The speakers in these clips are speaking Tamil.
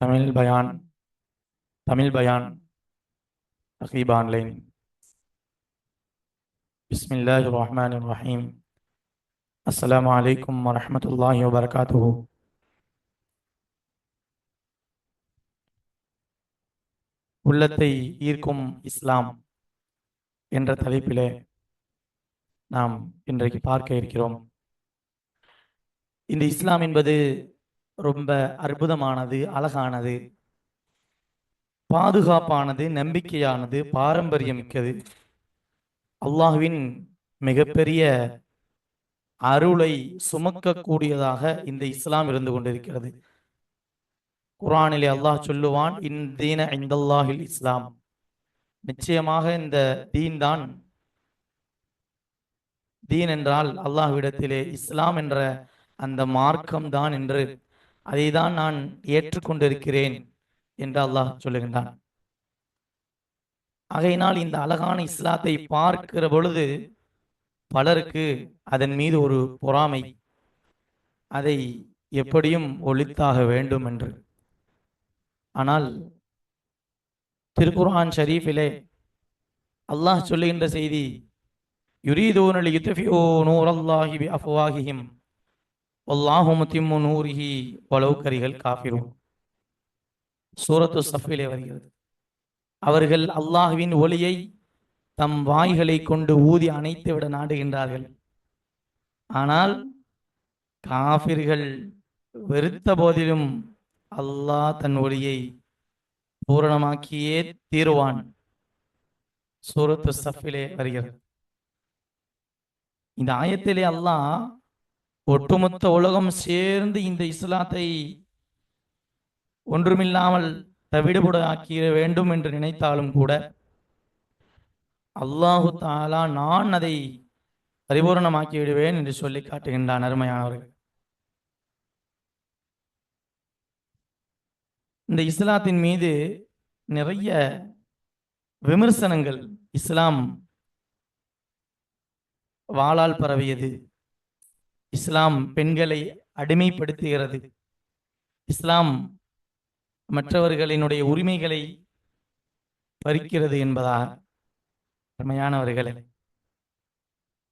தமிழ் பயான் தமிழ் பயான் ரஹீப் ஆன்லைன் பிஸ்மில்லாஹி ரஹ்மான் ரஹீம். அஸ்லாம் வலைக்கம் வரமத்துல்லாஹி வபர்காத்து உள்ளத்தை ஈர்க்கும் இஸ்லாம் என்ற தலைப்பிலே நாம் இன்றைக்கு பார்க்க இருக்கிறோம். இந்த இஸ்லாம் என்பது ரொம்ப அற்புதமானது அழகானது. பாதுகாப்பானது நம்பிக்கையானது பாரம்பரியமிக்கது. அல்லாஹ்வின் மிகப்பெரிய அருளை சுமக்கக்கூடியதாக இந்த இஸ்லாம் இருந்து கொண்டிருக்கிறது. குரானிலே அல்லாஹ் சொல்லுவான் இன் தீன இந்தல்லாஹில் இஸ்லாம். நிச்சயமாக இந்த தீன் தான் தீன் என்றால் அல்லாஹ்விடத்திலே இஸ்லாம் என்ற அந்த மார்க்கம் தான் என்று அதை தான் நான் ஏற்றுக்கொண்டிருக்கிறேன் என்று அல்லாஹ் சொல்லுகின்றான். ஆகையினால் இந்த அழகான இஸ்லாத்தை பார்க்கிற பொழுது பலருக்கு அதன் மீது ஒரு பொறாமை. அதை எப்படியும் ஒழித்தாக வேண்டும் என்று. ஆனால் திருக்குர்ஆன் ஷரீஃபிலே அல்லாஹ் சொல்லுகின்ற செய்தி யுரீதூனல் யுத்ஃபியூ நூரல்லாஹி அஃப்வாஹிஹிம் வல்லாஹு முத்திம்மு நூரிஹி கரிகள் காஃபிரூன். சூரத்து சஃபிலே வருகிறது. அவர்கள் அல்லாஹ்வின் ஒளியை தம் வாய்களை கொண்டு ஊதி அணைத்து விட நாடுகின்றார்கள். ஆனால் காபிர்கள் வெறுத்த போதிலும் அல்லாஹ் தன் ஒளியை பூரணமாக்கியே தீருவான். சூரத்து சஃபிலே வருகிறது. இந்த ஆயத்திலே அல்லாஹ் ஒட்டுமொத்த உலகம் சேர்ந்து இந்த இஸ்லாத்தை ஒன்றுமில்லாமல் தவிடுபட ஆக்கிய வேண்டும் என்று நினைத்தாலும் கூட அல்லாஹு தாலா நான் அதை பரிபூரணமாக்கி விடுவேன் என்று சொல்லி காட்டுகின்றான் அருமையானவர்கள். இந்த இஸ்லாத்தின் மீது நிறைய விமர்சனங்கள் இஸ்லாம் வாளால் பரவியது. இஸ்லாம் பெண்களை அடிமைப்படுத்துகிறது. இஸ்லாம் மற்றவர்களினுடைய உரிமைகளை பறிக்கிறது என்பதாக அருமையானவர்களே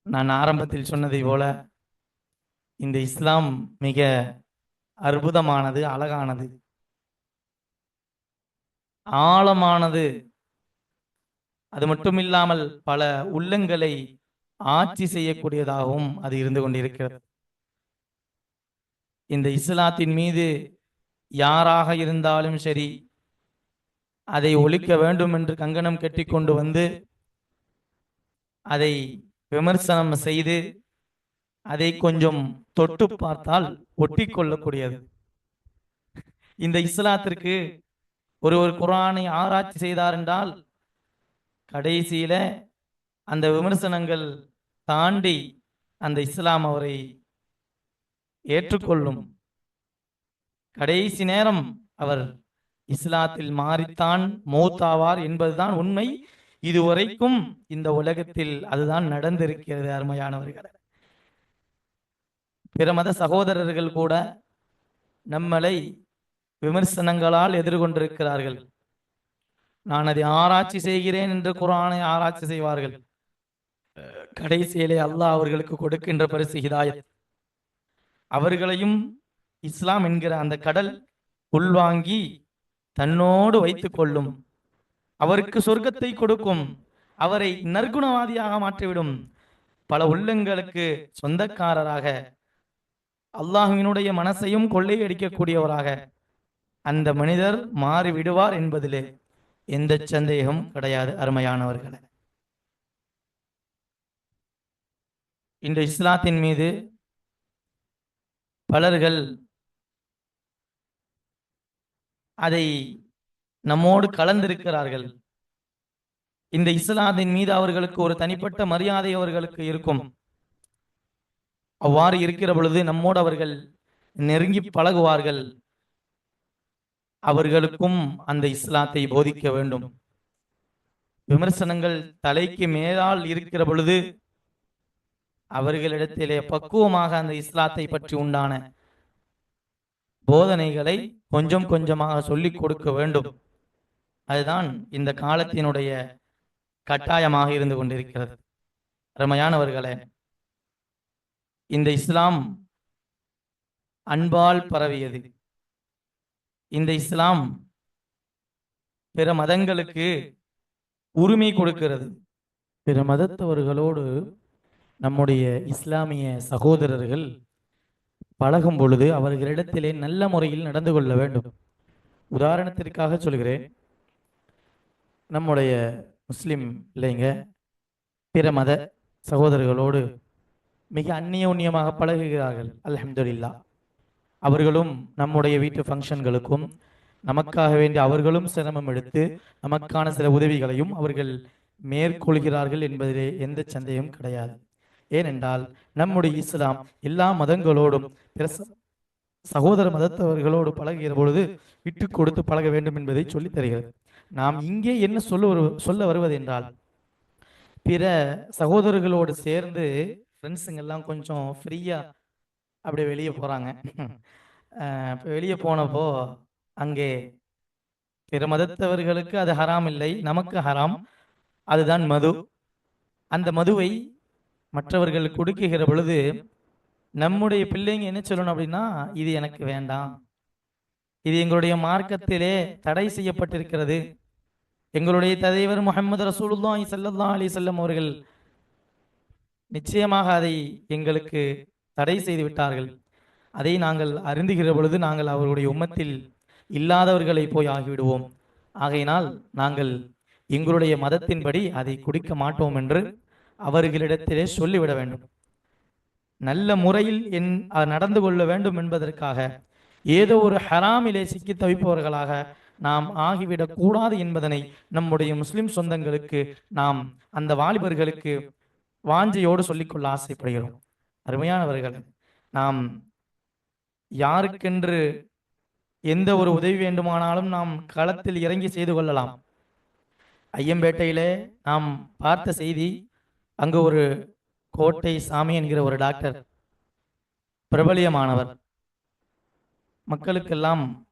நான் ஆரம்பத்தில் சொன்னதை போல இந்த இஸ்லாம் மிக அற்புதமானது அழகானது. ஆழமானது. அது மட்டும் இல்லாமல் பல உள்ளங்களை ஆட்சி செய்யக்கூடியதாகவும் அது இருந்து கொண்டிருக்கிறது. இந்த இஸ்லாத்தின் மீது யாராக இருந்தாலும் சரி அதை ஒழிக்க வேண்டும் என்று கங்கணம் கட்டி கொண்டு வந்து அதை விமர்சனம் செய்து அதை கொஞ்சம் தொட்டு பார்த்தால் ஒட்டி கொள்ளக்கூடியது. இந்த இஸ்லாத்திற்கு ஒரு ஒரு குரானை ஆராய்ச்சி செய்தார் என்றால் கடைசியில அந்த விமர்சனங்கள் தாண்டி அந்த இஸ்லாம் அவரை ஏற்றுக்கொள்ளும். கடைசி நேரம் அவர் இஸ்லாத்தில் மாறித்தான் மௌத்தாவார் என்பதுதான் உண்மை. இதுவரைக்கும் இந்த உலகத்தில் அதுதான் நடந்திருக்கிறது அருமையானவர்கள். பிற மத சகோதரர்கள் கூட நம்மளை விமர்சனங்களால் எதிர்கொண்டிருக்கிறார்கள். நான் அதை ஆராய்ச்சி செய்கிறேன் என்று குரானை ஆராய்ச்சி செய்வார்கள். கடைசியிலே அல்லாஹ் அவர்களுக்கு கொடுக்கின்ற பரிசு ஹிதாயத். அவர்களையும் இஸ்லாம் என்கிற அந்த கடல் உள்வாங்கி தன்னோடு வைத்துக் கொள்ளும். அவருக்கு சொர்க்கத்தை கொடுக்கும். அவரை நற்குணவாதியாக மாற்றிவிடும். பல உள்ளங்களுக்கு சொந்தக்காரராக அல்லாஹுவினுடைய மனசையும் கொள்ளையடிக்கக்கூடியவராக அந்த மனிதர் மாறிவிடுவார் என்பதிலே எந்த சந்தேகம் கிடையாது அருமையானவர்களே. இந்த இஸ்லாத்தின் மீது பலர்கள் அதை நம்மோடு கலந்திருக்கிறார்கள். இந்த இஸ்லாத்தின் மீது அவர்களுக்கு ஒரு தனிப்பட்ட மரியாதை அவர்களுக்கு இருக்கும். அவ்வாறு இருக்கிற பொழுது நம்மோடு அவர்கள் நெருங்கி பழகுவார்கள். அவர்களுக்கும் அந்த இஸ்லாத்தை போதிக்க வேண்டும். விமர்சனங்கள் தலைக்கு மேலால் இருக்கிற பொழுது அவர்களிடத்திலே பக்குவமாக அந்த இஸ்லாத்தை பற்றி உண்டான போதனைகளை கொஞ்சம் கொஞ்சமாக சொல்லிக் கொடுக்க வேண்டும். அதுதான் இந்த காலத்தினுடைய கட்டாயமாக இருந்து கொண்டிருக்கிறது. அருமையானவர்களே இந்த இஸ்லாம் அன்பால் பரவியது. இந்த இஸ்லாம் பிற மதங்களுக்கு உரிமை கொடுக்கிறது. பிற மதத்தவர்களோடு நம்முடைய இஸ்லாமிய சகோதரர்கள் பழகும் பொழுது அவர்களிடத்திலே நல்ல முறையில் நடந்து கொள்ள வேண்டும். உதாரணத்திற்காக சொல்கிறேன். நம்முடைய முஸ்லிம் இல்லைங்க பிற மத சகோதரர்களோடு மிக அந்நியோன்யமாக பழகுகிறார்கள். அலமதுல்லா அவர்களும் நம்முடைய வீட்டு ஃபங்க்ஷன்களுக்கும் நமக்காக வேண்டி அவர்களும் சிரமம் எடுத்து நமக்கான சில உதவிகளையும் அவர்கள் மேற்கொள்கிறார்கள் என்பதிலே எந்த சந்தேகம் கிடையாது. ஏனென்றால் நம்முடைய இஸ்லாம் எல்லா மதங்களோடும் பிற ச- சகோதர மதத்தவர்களோடு பழகுகிற பொழுது விட்டு கொடுத்து பழக வேண்டும் என்பதை சொல்லித் தருகிறது. நாம் இங்கே என்ன சொல்ல வரு சொல்ல வருவது என்றால் பிற சகோதரர்களோடு சேர்ந்து ஃப்ரெண்ட்ஸுங்க எல்லாம் கொஞ்சம் ஃப்ரீயா அப்படியே வெளியே போறாங்க. இப்போ வெளியே போனப்போ அங்கே பிற மதத்தவர்களுக்கு அது ஹராம் இல்லை நமக்கு ஹராம். அதுதான் மது. அந்த மதுவை மற்றவர்கள் கொடுக்குகிற பொழுது நம்முடைய பிள்ளைங்க என்ன சொல்லணும் அப்படின்னா இது எனக்கு வேண்டாம். இது எங்களுடைய மார்க்கத்திலே தடை செய்யப்பட்டிருக்கிறது. எங்களுடைய தலைவர் முகமது ரசூலுல்லாஹி சல்லா அலி வஸல்லம் அவர்கள் நிச்சயமாக அதை எங்களுக்கு தடை செய்து விட்டார்கள். அதை நாங்கள் அருந்துகிற பொழுது நாங்கள் அவர்களுடைய உம்மத்தில் இல்லாதவர்களை போய் ஆகிவிடுவோம். ஆகையினால் நாங்கள் எங்களுடைய மதத்தின்படி அதை குடிக்க மாட்டோம் என்று அவர்களிடத்திலே சொல்லிவிட வேண்டும். நல்ல முறையில் என் நடந்து கொள்ள வேண்டும் என்பதற்காக ஏதோ ஒரு ஹராமிலே சிக்கி தவிப்பவர்களாக நாம் ஆகிவிடக் கூடாது என்பதனை நம்முடைய முஸ்லிம் சொந்தங்களுக்கு நாம் அந்த வாலிபர்களுக்கு வாஞ்சையோடு சொல்லிக்கொள்ள ஆசைப்படுகிறோம். அருமையானவர்கள் நாம் யாருக்கென்று எந்த ஒரு உதவி வேண்டுமானாலும் நாம் களத்தில் இறங்கி செய்து கொள்ளலாம். ஐயம்பேட்டையிலே நாம் பார்த்த செய்தி அங்கு ஒரு கோட்டை சாமி என்கிற ஒரு டாக்டர் பிரபலியமானவர். மக்களுக்கெல்லாம்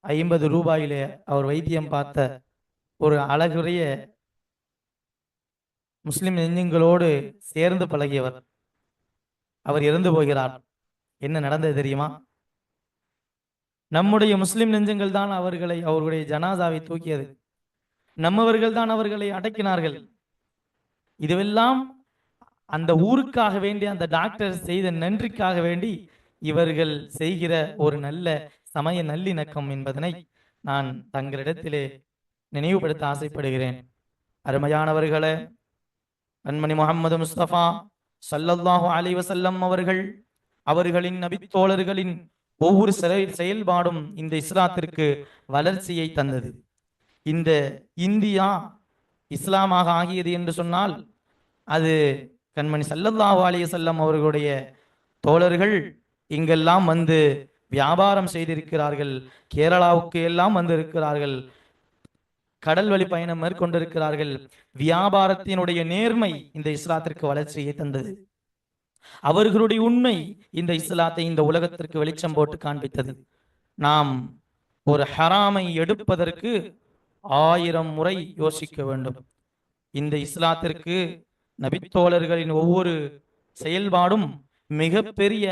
ஐம்பது ரூபாயிலே அவர் வைத்தியம் பார்த்த ஒரு அழகுரிய முஸ்லிம் நெஞ்சங்களோடு சேர்ந்து பழகியவர். அவர் இறந்து போகிறார். என்ன நடந்தது தெரியுமா? நம்முடைய முஸ்லிம் நெஞ்சங்கள் தான் அவர்களை அவர்களுடைய ஜனாதாவை தூக்கியது. நம்மவர்கள் தான் அவர்களை அடக்கினார்கள். இதுவெல்லாம் அந்த ஊருக்காக வேண்டி அந்த டாக்டர் செய்த நன்றிக்காக வேண்டி இவர்கள் செய்கிற ஒரு நல்ல சமய நல்லிணக்கம் என்பதனை நான் தங்களிடத்திலே நினைவுபடுத்த ஆசைப்படுகிறேன். அருமையானவர்களே கண்மணி முகமது முஸ்தபா ஸல்லல்லாஹு அலைஹி வஸல்லம் அவர்கள் அவர்களின் நபித்தோழர்களின் ஒவ்வொரு செயல் செயல்பாடும் இந்த இஸ்லாத்திற்கு வளர்ச்சியை தந்தது. இந்த இந்தியா இஸ்லாமாக ஆகியது என்று சொன்னால் அது கண்மணி ஸல்லல்லாஹு அலைய செல்லம் அவர்களுடைய தோழர்கள் இங்கெல்லாம் வந்து வியாபாரம் செய்திருக்கிறார்கள். கேரளாவுக்கு எல்லாம் வந்திருக்கிறார்கள். கடல் வழி பயணம் மேற்கொண்டிருக்கிறார்கள். வியாபாரத்தினுடைய நேர்மை இந்த இஸ்லாத்திற்கு வளர்ச்சியை தந்தது. அவர்களுடைய உண்மை இந்த இஸ்லாத்தை இந்த உலகத்திற்கு வெளிச்சம் போட்டு காண்பித்தது. நாம் ஒரு ஹராமை எடுப்பதற்கு ஆயிரம் முறை யோசிக்க வேண்டும். இந்த இஸ்லாத்திற்கு நபித்தோழர்களின் ஒவ்வொரு செயல்பாடும் மிகப்பெரிய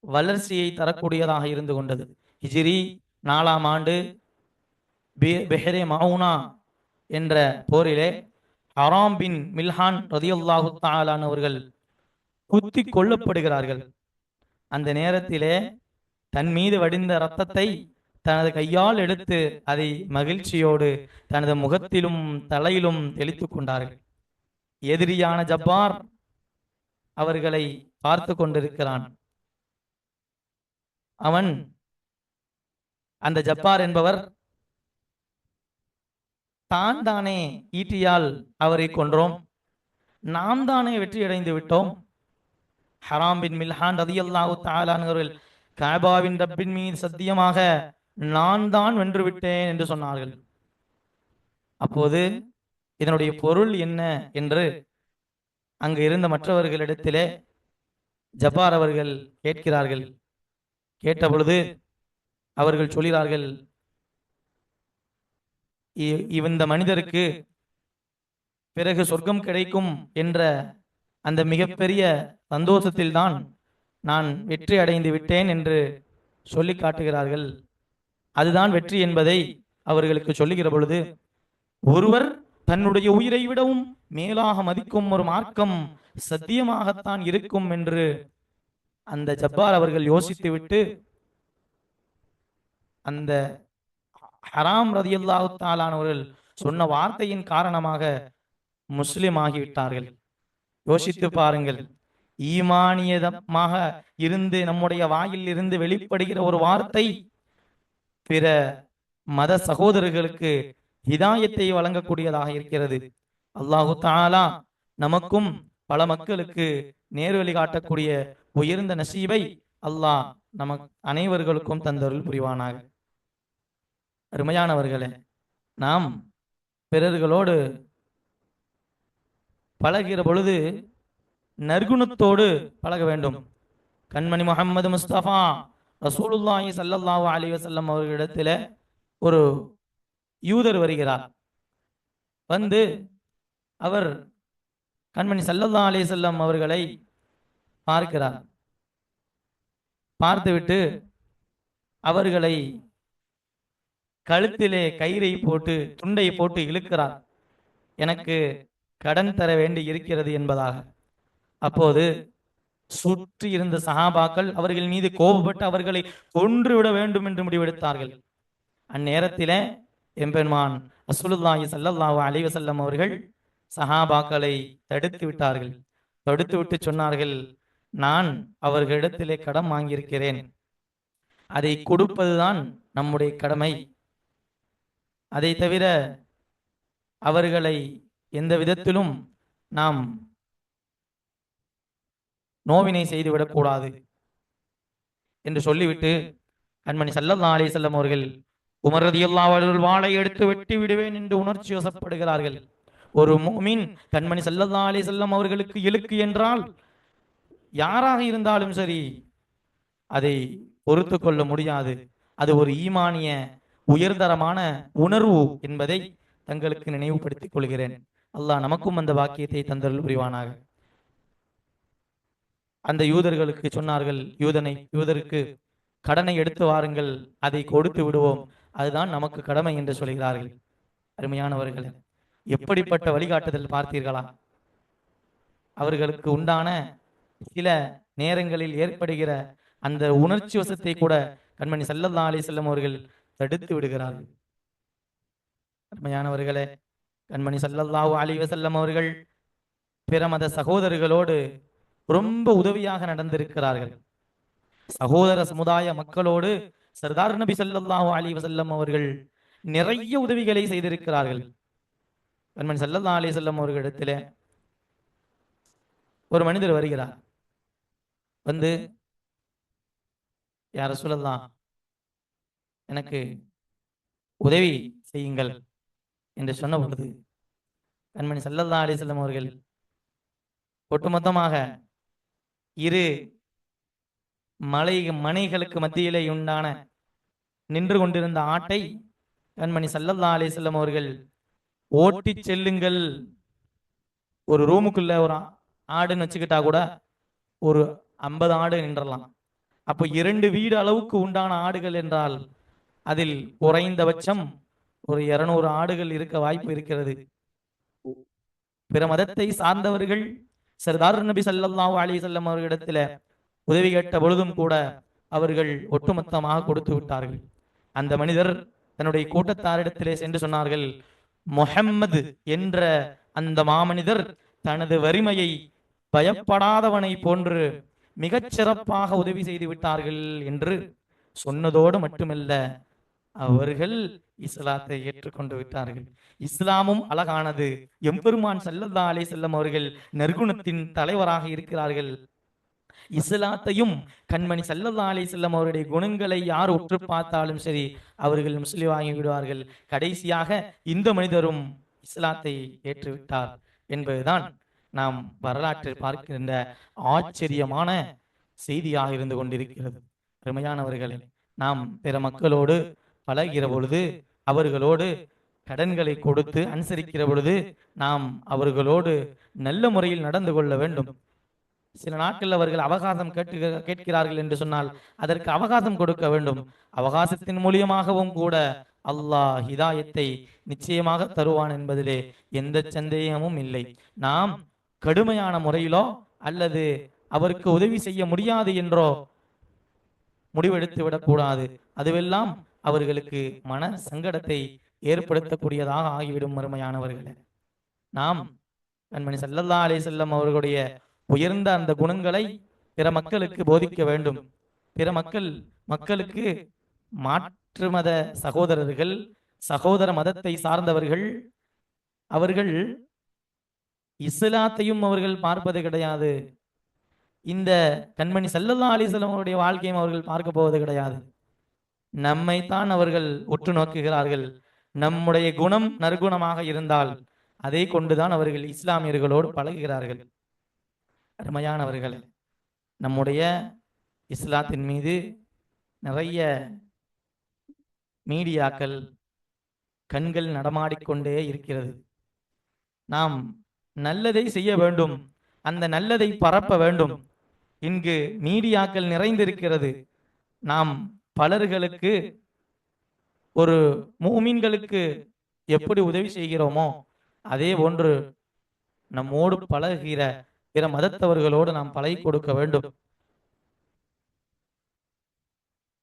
வளர்ச்சியை தரக்கூடியதாக இருந்து கொண்டது. ஹிஜிரி நாலாம் ஆண்டு பெஹரே மவுனா என்ற போரிலே ஹராம் பின் மில்ஹான் ரதியுல்லாஹு தாலான் அவர்கள் குத்தி கொல்லப்படுகிறார்கள். அந்த நேரத்திலே தன் மீது வடிந்த இரத்தத்தை தனது கையால் எடுத்து அதை மகிழ்ச்சியோடு தனது முகத்திலும் தலையிலும் தெளித்து கொண்டார்கள். எதிரியான ஜப்பார் அவர்களை பார்த்து கொண்டிருக்கிறான். அவன் அந்த ஜப்பார் என்பவர் தான் தானே ஈட்டியால் அவரை கொன்றோம். நாம் தானே வெற்றியடைந்து விட்டோம். ஹராம் பின் மில்ஹான் ரதியல்லாஹு தாலானவர்கள் காபாவின் ரப்பின் மீது சத்தியமாக நான் தான் வென்று விட்டேன் என்று சொன்னார்கள். அப்போது இதனுடைய பொருள் என்ன என்று அங்கு இருந்த மற்றவர்களிடத்திலே ஜப்பார் அவர்கள் கேட்கிறார்கள். கேட்ட பொழுது அவர்கள் சொல்கிறார்கள் இந்த மனிதருக்கு பிறகு சொர்க்கம் கிடைக்கும் என்ற அந்த மிகப்பெரிய சந்தோஷத்தில்தான் நான் வெற்றி அடைந்து விட்டேன் என்று சொல்லி காட்டுகிறார்கள். அதுதான் வெற்றி என்பதை அவர்களுக்கு சொல்லுகிற பொழுது ஒருவர் தன்னுடைய உயிரை விடவும் மேலாக மதிக்கும் ஒரு மார்க்கம் சத்தியமாகத்தான் இருக்கும் என்று அந்த ஜப்பார் அவர்கள் யோசித்துவிட்டு அந்த ஹராம் ரதியல்லாஹு தாலானவர்கள் சொன்ன வார்த்தையின் காரணமாக முஸ்லிம் ஆகிவிட்டார்கள். யோசித்து பாருங்கள் ஈமானியதமாக இருந்து நம்முடைய வாயில் இருந்து வெளிப்படுகிற ஒரு வார்த்தை பிற மத சகோதரர்களுக்கு ஹிதாயத்தை வழங்கக்கூடியதாக இருக்கிறது. அல்லாஹு தாலா நமக்கும் பல மக்களுக்கு நேர்வழி காட்டக்கூடிய உயர்ந்த நசீபை அல்லாஹ் நமக்கு அனைவர்களுக்கும் தந்தருள் புரிவானாக. அருமையானவர்களே நாம் பிறர்களோடு பழகிற பொழுது நற்குணத்தோடு பழக வேண்டும். கண்மணி முகமது முஸ்தபா ரசூலுல்லாஹி சல்லல்லாஹு அலி வசல்லம் அவர்களிடத்தில் ஒரு யூதர் வருகிறார். வந்து அவர் கண்மணி சல்லல்லா அலி செல்லம் அவர்களை பார்க்கிறார். பார்த்துவிட்டு அவர்களை கழுத்திலே கயிறை போட்டு துண்டை போட்டு இழுக்கிறார். எனக்கு கடன் தர வேண்டி இருக்கிறது என்பதாக. அப்போது சுற்றி இருந்த சஹாபாக்கள் அவர்கள் மீது கோபப்பட்டு அவர்களை கொன்றுவிட வேண்டும் என்று முடிவெடுத்தார்கள். அந்நேரத்தில எம்பெருமான் அசுலுல்லாஹி ஸல்லல்லாஹு அலைஹி அவர்கள் சஹாபாக்களை தடுத்து விட்டார்கள். தடுத்து விட்டு சொன்னார்கள் நான் அவர்களிடத்திலே கடன் வாங்கியிருக்கிறேன். அதை கொடுப்பதுதான் நம்முடைய கடமை. அதை தவிர அவர்களை எந்த விதத்திலும் நாம் நோவினை செய்துவிடக் கூடாது என்று சொல்லிவிட்டு கண்மணி சல்லல்லா அலிசல்லம் அவர்கள் உமரதியுல்லா அவர்கள் வாளை எடுத்து வெட்டி விடுவேன் என்று உணர்ச்சி வசப்படுகிறார்கள் ஒரு முஃமின் கண்மணி சல்லல்லா அலிசல்லம் அவர்களுக்கு இழுக்கு என்றால் யாராக இருந்தாலும் சரி அதை பொறுத்து கொள்ள முடியாது. அது ஒரு ஈமானிய உயர்தரமான உணர்வு என்பதை தங்களுக்கு நினைவுபடுத்திக் கொள்கிறேன். அல்லாஹ் நமக்கும் அந்த வாக்கியத்தை தந்தருள் புரிவானாக. அந்த யூதர்களுக்கு சொன்னார்கள் யூதனை யூதருக்கு கடனை எடுத்து வாருங்கள் அதை கொடுத்து விடுவோம். அதுதான் நமக்கு கடமை என்று சொல்கிறார்கள். அருமையானவர்களே எப்படிப்பட்ட வழிகாட்டுதல் பார்த்தீர்களா? அவர்களுக்கு உண்டான சில நேரங்களில் ஏற்படுகிற அந்த உணர்ச்சி வசத்தை கூட கண்மணி சல்லல்லா அலிசல்லம் அவர்கள் தடுத்து விடுகிறார்கள். அருமையானவர்களே கண்மணி சல்லல்லாஹு அலி வசல்லம் அவர்கள் பிற மத சகோதரர்களோடு ரொம்ப உதவியாக நடந்திருக்கிறார்கள். சகோதர சமுதாய மக்களோடு சர்தார் நபி சல்லாஹு அலி வசல்லம் அவர்கள் நிறைய உதவிகளை செய்திருக்கிறார்கள். கண்மணி சல்லல்லாஹு அலி வஸல்லம் அவர்களிடத்திலே ஒரு மனிதர் வருகிறார். வந்து யார சொல்லலாம் எனக்கு உதவி செய்யுங்கள் என்று சொன்ன பொழுது கண்மணி சல்லல்லா அலிசல்லம் அவர்கள் ஒட்டுமொத்தமாக இரு மலை மனைகளுக்கு மத்தியிலே உண்டான நின்று கொண்டிருந்த ஆட்டை கண்மணி சல்லல்லா அலிசல்லம் அவர்கள் ஓட்டி செல்லுங்கள். ஒரு ரூமுக்குள்ள ஒரு ஆடுன்னு வச்சுக்கிட்டா கூட ஒரு ஐம்பது ஆடு நின்றலாம். அப்போ இரண்டு வீடு அளவுக்கு உண்டான ஆடுகள் என்றால் அதில் குறைந்தபட்சம் ஒரு இருநூறு ஆடுகள் இருக்க வாய்ப்பு இருக்கிறது. பிற மதத்தை சார்ந்தவர்கள் சர்தார் நபி சல்லாஹூ அலைஹி வஸல்லம் அவர்களிடத்துல உதவி கேட்ட பொழுதும் கூட அவர்கள் ஒட்டுமொத்தமாக கொடுத்து விட்டார்கள். அந்த மனிதர் தன்னுடைய கூட்டத்தாரிடத்திலே சென்று சொன்னார்கள் முஹம்மது என்ற அந்த மாமனிதர் தனது வறுமையை பயப்படாதவனை போன்று மிகச் சிறப்பாக உதவி செய்து விட்டார்கள் என்று சொன்னதோடு மட்டுமல்ல அவர்கள் இஸ்லாத்தை ஏற்றுக்கொண்டு விட்டார்கள். இஸ்லாமும் அழகானது. எம்பெருமான் சல்லல்லா அலே செல்லம் அவர்கள் நற்குணத்தின் தலைவராக இருக்கிறார்கள். இஸ்லாத்தையும் கண்மணி சல்லல்லா அலைஹி செல்லம் அவருடைய குணங்களை யார் உற்று பார்த்தாலும் சரி அவர்கள் முஸ்லிமாகி விடுவார்கள். கடைசியாக இந்த மனிதரும் இஸ்லாத்தை ஏற்றுவிட்டார் என்பதுதான் நாம் வரலாற்றில் பார்க்கின்ற ஆச்சரியமான செய்தியாக இருந்து கொண்டிருக்கிறது. பெருமையானவர்களே நாம் பிற மக்களோடு பழகிற பொழுது அவர்களோடு கடன்களை கொடுத்து அனுசரிக்கிற பொழுது நாம் அவர்களோடு நல்ல முறையில் நடந்து கொள்ள வேண்டும். சில நாட்கள் அவர்கள் அவகாசம் கேட்டு கேட்கிறார்கள் என்று சொன்னால் அதற்கு அவகாசம் கொடுக்க வேண்டும். அவகாசத்தின் மூலியமாகவும் கூட அல்லாஹ் ஹிதாயத்தை நிச்சயமாக தருவான் என்பதிலே எந்த சந்தேகமும் இல்லை. நாம் கடுமையான முறையிலோ அல்லது அவருக்கு உதவி செய்ய முடியாது என்றோ முடிவெடுத்து விடக்கூடாது அதுவெல்லாம் அவர்களுக்கு மன சங்கடத்தை ஏற்படுத்தக்கூடியதாக ஆகிவிடும் மறுமையானவர்களே நாம் கண்மணி சல்லல்லா அலே செல்லம் அவர்களுடைய உயர்ந்த அந்த குணங்களை பிற மக்களுக்கு போதிக்க வேண்டும். பிற மக்கள் மக்களுக்கு மாற்று மத சகோதரர்கள் சகோதர மதத்தை சார்ந்தவர்கள் அவர்கள் இஸ்லாத்தையும் அவர்கள் பார்ப்பது கிடையாது. இந்த கண்மணி சல்லல்லா அலிசல்லம் அவருடைய வாழ்க்கையும் அவர்கள் பார்க்க போவது கிடையாது. நம்மைத்தான் அவர்கள் உற்று நோக்குகிறார்கள். நம்முடைய குணம் நற்குணமாக இருந்தால் அதை கொண்டுதான் அவர்கள் இஸ்லாமியர்களோடு பழகுகிறார்கள். அருமையானவர்கள் நம்முடைய இஸ்லாத்தின் மீது நிறைய மீடியாக்கள் கண்கள் நடமாடிக்கொண்டே இருக்கிறது. நாம் நல்லதை செய்ய வேண்டும் அந்த நல்லதை பரப்ப வேண்டும். இங்கு மீடியாக்கள் நிறைந்திருக்கிறது. நாம் பலர்களுக்கு ஒரு மூமீன்களுக்கு எப்படி உதவி செய்கிறோமோ அதே போன்று நம்மோடு பழகுகிற பிற மதத்தவர்களோடு நாம் பழகி கொடுக்க வேண்டும்.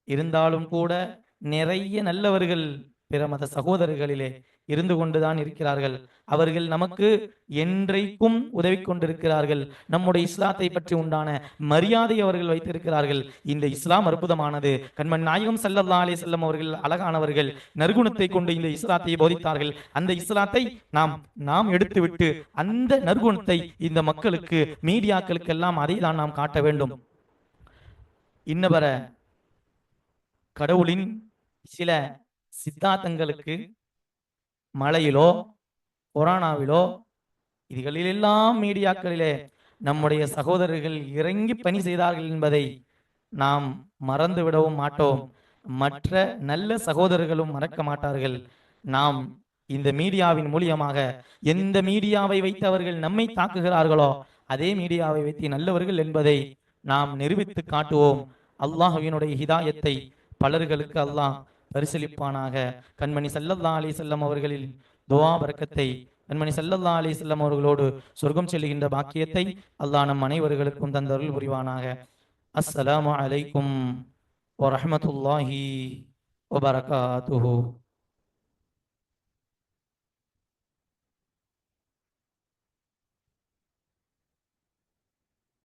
இருந்தாலும் கூட நிறைய நல்லவர்கள் பிற மத சகோதரர்களிலே இருந்து கொண்டுதான் இருக்கிறார்கள். அவர்கள் நமக்கு என்றைக்கும் உதவி கொண்டிருக்கிறார்கள். நம்முடைய இஸ்லாத்தை பற்றி உண்டான மரியாதை அவர்கள் வைத்திருக்கிறார்கள். இந்த இஸ்லாம் அற்புதமானது. கண்மன் நாயகம் சல்லல்லா அலே செல்லம் அவர்கள் அழகானவர்கள் நற்குணத்தை கொண்டு இந்த இஸ்லாத்தை போதித்தார்கள். அந்த இஸ்லாத்தை நாம் நாம் எடுத்துவிட்டு அந்த நற்குணத்தை இந்த மக்களுக்கு மீடியாக்களுக்கெல்லாம் அதை தான் நாம் காட்ட வேண்டும். இன்னவர கடவுளின் சில சித்தாந்தங்களுக்கு மலையிலோ கொரோனாவிலோ இதுகளிலெல்லாம் மீடியாக்களிலே நம்முடைய சகோதரர்கள் இறங்கி பணி செய்தார்கள் என்பதை நாம் மறந்து விடவும் மாட்டோம். மற்ற நல்ல சகோதரர்களும் மறக்க மாட்டார்கள். நாம் இந்த மீடியாவின் மூலியமாக எந்த மீடியாவை வைத்து அவர்கள் நம்மை தாக்குகிறார்களோ அதே மீடியாவை வைத்து நல்லவர்கள் என்பதை நாம் நிரூபித்து காட்டுவோம். அல்லாஹுவினுடைய ஹிதாயத்தை பலர்களுக்கு அல்லாஹ் பரிசீலிப்பானாக கண்மணி சல்லல்லா அலி செல்லம் அவர்களில் துவா வர்க்கத்தை கண்மணி சல்லல்லா அலி செல்லம் அவர்களோடு சொர்க்கம் செல்லுகின்ற பாக்கியத்தை அல்லாஹ் நம் அனைவர்களுக்கும் தந்தருள் புரிவானாக. அஸ்ஸலாமு அலைக்கும் வரஹமத்துல்லாஹி வபரகாத்துஹு